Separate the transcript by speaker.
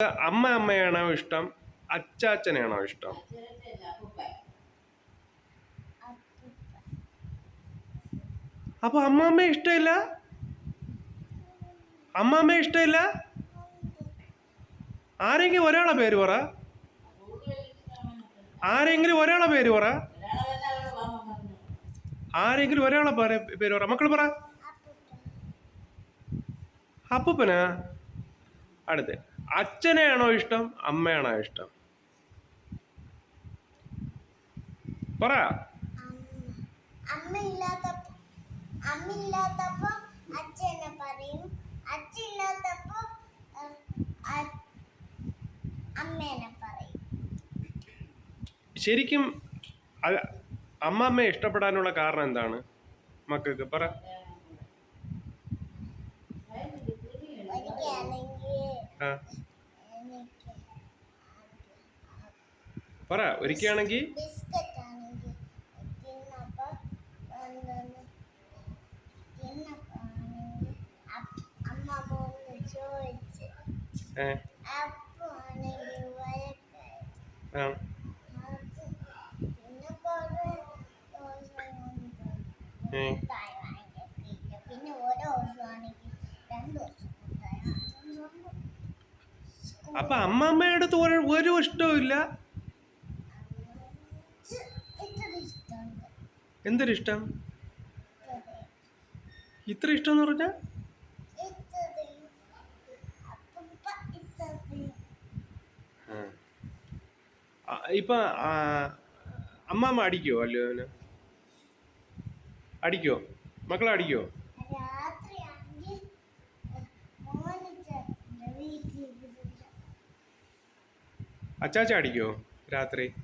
Speaker 1: അമ്മ അമ്മയാണോ ഇഷ്ടം? അച്ചാച്ചനെയാണോ ഇഷ്ടം? അപ്പൊ അമ്മാമ്മ ഇഷ്ടമില്ല? അമ്മാമ്മ ഇഷ്ടമില്ല? ആരെങ്കിലും ഒരാളെ പേര് പറ. ആരെങ്കിലും ഒരാളെ പേര് പറ. ആരെങ്കിലും ഒരാളെ പേര് പറ. മക്കൾ പറ. അപ്പൂപ്പനാ? അടുത്ത് അച്ഛനെയാണോ ഇഷ്ടം? അമ്മയാണോ ഇഷ്ടം? പറ.
Speaker 2: ശരിക്കും അമ്മ അമ്മയെ അച്ഛനെ പറയും. അച്ഛൻ ഇല്ലാത്തപ്പോ പറയും.
Speaker 1: ശരിക്കും അ- ഇഷ്ടപ്പെടാനുള്ള കാരണം എന്താണ്? മക്കൾക്ക് പറ. ആ.
Speaker 2: അത് പിന്നെ ഓരോ ദിവസമാണെങ്കിൽ രണ്ട് ദിവസം
Speaker 1: അപ്പൊ അമ്മമ്മയുടെ തോരൻ ഒരു
Speaker 2: ഇഷ്ടവുമില്ല.
Speaker 1: എന്തൊരു ഇഷ്ടം ഇത്ര ഇഷ്ടം എന്ന്
Speaker 2: പറഞ്ഞ?
Speaker 1: ഇപ്പൊ അമ്മാമ്മ അടിക്കോ അവന്? അടിക്കോ മക്കളെ അടിക്കോ
Speaker 2: આ
Speaker 1: ચાંચા ગયો રાત્રે.